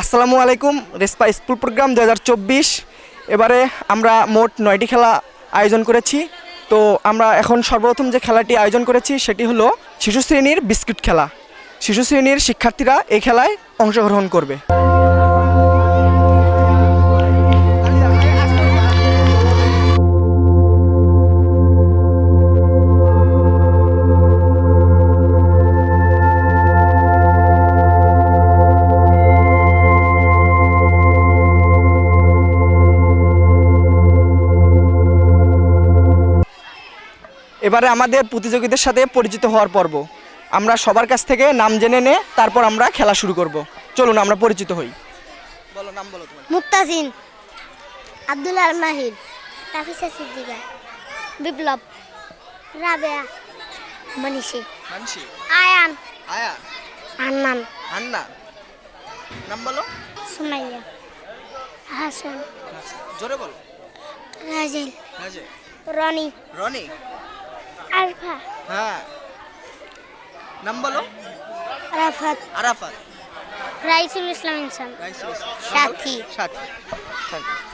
আসসালামু আলাইকুম, রেসপা school programme দু হাজার চব্বিশ। এবারে আমরা মোট নয়টি খেলা আয়োজন করেছি। তো আমরা এখন সর্বপ্রথম যে খেলাটি আয়োজন করেছি, সেটি হলো শিশু শ্রেণির বিস্কুট খেলা। শিশু শ্রেণির শিক্ষার্থীরা এই খেলায় অংশগ্রহণ করবে। এবারে আমাদের প্রতিযোগীদের সাথে পরিচিত হওয়ার পর্ব। আমরা সবার কাছ থেকে নাম জেনে নে তারপর আমরা খেলা শুরু করব। চলুন আমরা পরিচিত হই। বলো নাম বলো তোমার। মুক্তাসিন আব্দুল আল মাহির তাফিসা সিদ্দিকা বিপ্লব রাবেয়া মনীষী মানসি আয়ান। আয়া আন্নান। আন্না? নাম বলো। সুমাইয়া। হাসান। জোরে বলো। রাজেল। রাজে রনি। রনি? আরফা। হ্যাঁ। নাম বলো। আরাফাত। আরাফাত। রাইসুল ইসলাম ইনসান। রাইসুল। সাথী। সাথী। থ্যাংক ইউ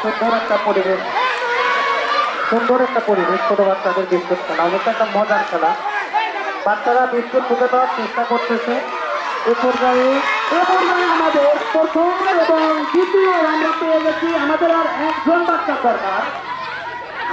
সুন্দর একটা পরিবেশ। ছোট বাচ্চাদের বিস্কুট খেলা। অনেকটা একটা মজার খেলা। বাচ্চারা বিস্কুট ফুটে দেওয়ার চেষ্টা করতেছে। এ পর্যায়ে এ পর্যায়ে আমাদের প্রথম এবং দ্বিতীয় আমরা পেয়ে গেছি আমাদের আর একজন বাচ্চা দরকার।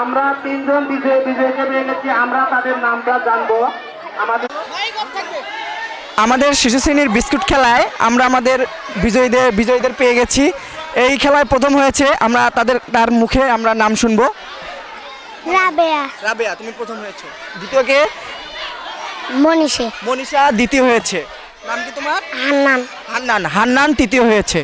আমরা তিনজন বিজয় বিজয়ীকে পেয়ে গেছি আমরা তাদের নামটা জানব। আমাদের আমাদের শিশু শ্রেণির বিস্কুট খেলায় আমরা আমাদের বিজয়ীদের বিজয়ীদের পেয়ে গেছি। এই খেলায় প্রথম হয়েছে আমরা তাদের তার মুখে আমরা নাম শুনব। রাবেয়া। রাবেয়া তুমি প্রথম হয়েছো। দ্বিতীয় কে মনীষী। মনীষা দ্বিতীয় হয়েছে। নাম কি তোমার? হান্নান। হান্নান। হান্নান তৃতীয় হয়েছে।